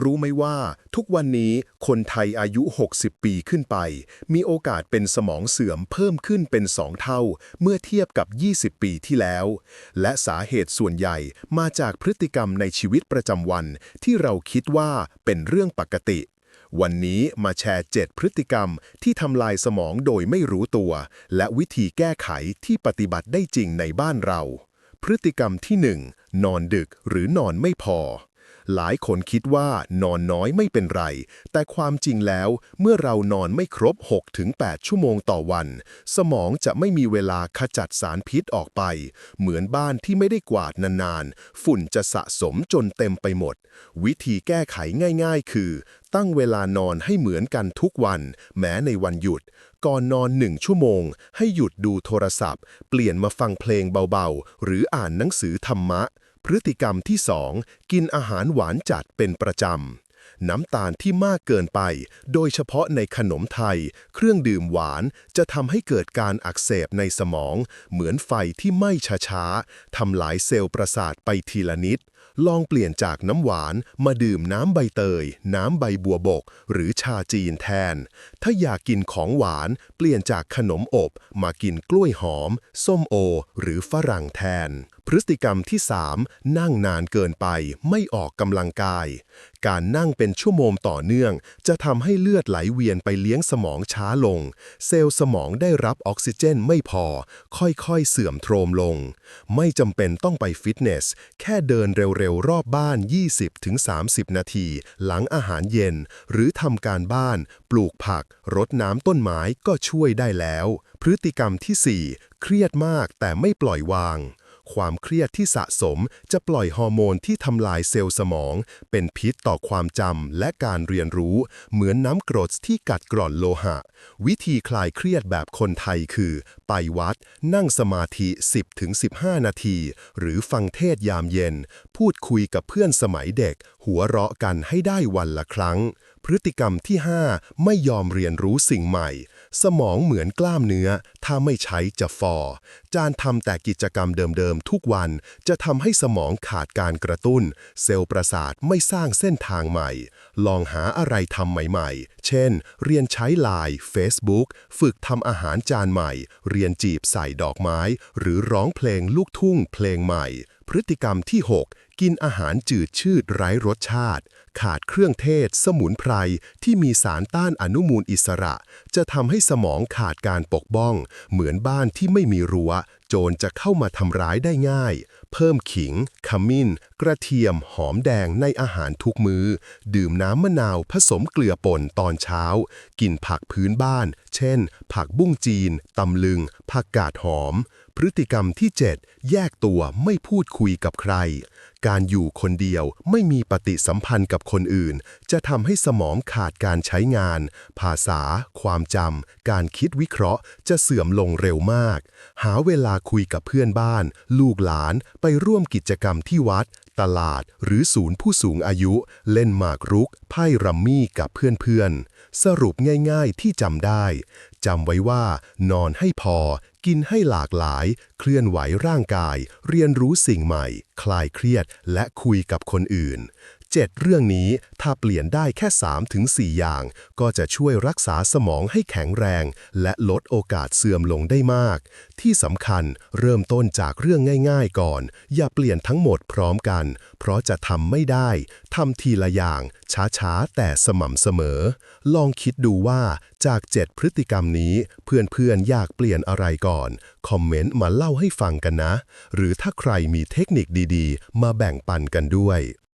รู้ไหมว่าทุกวันนี้คนไทยอายุ 60 ปีขึ้นไป มีโอกาสเป็นสมองเสื่อมเพิ่มขึ้นเป็น 2 เท่า เมื่อเทียบกับ 20 ปีที่แล้ว และสาเหตุส่วนใหญ่มาจากพฤติกรรมในชีวิตประจำวัน ที่เราคิดว่าเป็นเรื่องปกติ วันนี้มาแชร์ 7 พฤติกรรมที่ทำลายสมองโดยไม่รู้ตัว และวิธีแก้ไขที่ปฏิบัติได้จริงในบ้านเรา พฤติกรรมที่ 1 นอนดึกหรือนอนไม่พอ หลายคนคิดว่านอนน้อยไม่เป็นไร แต่ความจริงแล้วเมื่อเรานอนไม่ครบ 6-8 ชั่วโมงต่อวัน สมองจะไม่มีเวลาขจัดสารพิษออกไป เหมือนบ้านที่ไม่ได้กวาดนานๆ ฝุ่นจะสะสมจนเต็มไปหมด วิธีแก้ไขง่ายๆ คือ ตั้งเวลานอนให้เหมือนกันทุกวัน แม้ในวันหยุด ก่อนนอนหนึ่งชั่วโมง ให้หยุดดูโทรศัพท์ เปลี่ยนมาฟังเพลงเบาๆ หรืออ่านหนังสือธรรมะ พฤติกรรมที่ 2 กินอาหารหวานจัดเป็นประจำ น้ำตาลที่มากเกินไป โดยเฉพาะในขนมไทย เครื่องดื่มหวานจะทำให้เกิดการอักเสบในสมอง เหมือนไฟที่ไหม้ช้าๆทำลายเซลล์ประสาทไปทีละนิด ลองเปลี่ยนจากน้ำหวานมาดื่มน้ำใบเตย น้ำใบบัวบก หรือชาจีนแทน ถ้าอยากกินของหวาน เปลี่ยนจากขนมอบ มากินกล้วยหอม ส้มโอ หรือฝรั่งแทน พฤติกรรมที่ 3 นั่งนานเกินไป ไม่ออกกำลังกาย การนั่งเป็นชั่วโมงต่อเนื่อง จะทำให้เลือดไหลเวียนไปเลี้ยงสมองช้าลง เซลล์สมองได้รับออกซิเจนไม่พอ ค่อยๆ เสื่อมโทรมลง ไม่จำเป็นต้องไปฟิตเนส แค่เดินเร็วๆ รอบบ้าน 20-30 นาที หลังอาหารเย็น หรือทำการบ้าน ปลูกผัก รดน้ำต้นไม้ก็ช่วยได้แล้ว พฤติกรรมที่ 4 เครียดมากแต่ไม่ปล่อยวาง ความเครียดที่สะสมจะปล่อยฮอร์โมนที่ทำลายเซลล์สมอง เป็นพิษต่อความจำและการเรียนรู้ เหมือนน้ำกรดที่กัดกร่อนโลหะ วิธีคลายเครียดแบบคนไทยคือ ไปวัด นั่งสมาธิ 10-15 นาที หรือฟังเทศยามเย็น พูดคุยกับเพื่อนสมัยเด็ก หัวเราะกันให้ได้วันละครั้ง พฤติกรรมที่ 5 ไม่ยอมเรียนรู้สิ่งใหม่ สมองเหมือนกล้ามเนื้อ ถ้าไม่ใช้จะฟอ จานทำแต่กิจกรรมเดิมทุกวันจะทำให้สมองขาดการกระตุ้น เซลล์ประสาทไม่สร้างเส้นทางใหม่ ลองหาอะไรทำใหม่ๆ เช่น เรียนใช้ไลน์ Facebook ฝึกทำอาหารจานใหม่ เรียนจีบใส่ดอกไม้ หรือร้องเพลงลูกทุ่งเพลงใหม่ พฤติกรรมที่ 6 กินอาหารจืดชืดไร้รสชาติ ขาดเครื่องเทศ สมุนไพร ที่มีสารต้านอนุมูลอิสระ จะทำให้สมองขาดการปกป้อง เหมือนบ้านที่ไม่มีรัว้ว โจรจะเข้ามาทำร้ายได้ง่าย เพิ่มขิง ขมิ้น กระเทียม หอมแดงในอาหารทุกมือ้อ ดื่มน้ำมะนาวผสมเกลือป่นตอนเช้า กินผักพื้นบ้าน เช่น ผักบุ้งจีน ตำลึง ผักกาดหอม พฤติกรรมที่ 7 แยกตัวไม่พูดคุยกับใคร การอยู่คนเดียวไม่มีปฏิสัมพันธ์กับคนอื่น จะทำให้สมองขาดการใช้งาน ภาษา ความจำการคิดวิเคราะห์ จะเสื่อมลงเร็วมาก หาเวลาคุยกับเพื่อนบ้าน ลูกหลานไปร่วมกิจกรรมที่วัด ตลาด หรือศูนย์ผู้สูงอายุ เล่นหมากรุก ไพ่รัมมี่กับเพื่อนๆสรุปง่ายๆที่จำได้จำไว้ว่านอนให้พอ กินให้หลากหลาย เคลื่อนไหวร่างกาย เรียนรู้สิ่งใหม่ คลายเครียด และคุยกับคนอื่น 7 เรื่องนี้ถ้าเปลี่ยนได้แค่ 3-4 อย่าง ก็จะช่วยรักษาสมองให้แข็งแรง และลดโอกาสเสื่อมลงได้มาก ที่สำคัญเริ่มต้นจากเรื่องง่ายๆก่อน อย่าเปลี่ยนทั้งหมดพร้อมกัน เพราะจะทำไม่ได้ทำทีละอย่าง ช้าๆ แต่สม่ำเสมอ ลองคิดดูว่าจาก 7 พฤติกรรมนี้ เพื่อนๆ อยากเปลี่ยนอะไรก่อน คอมเมนต์มาเล่าให้ฟังกันนะ หรือถ้าใครมีเทคนิคดีๆ มาแบ่งปันกันด้วย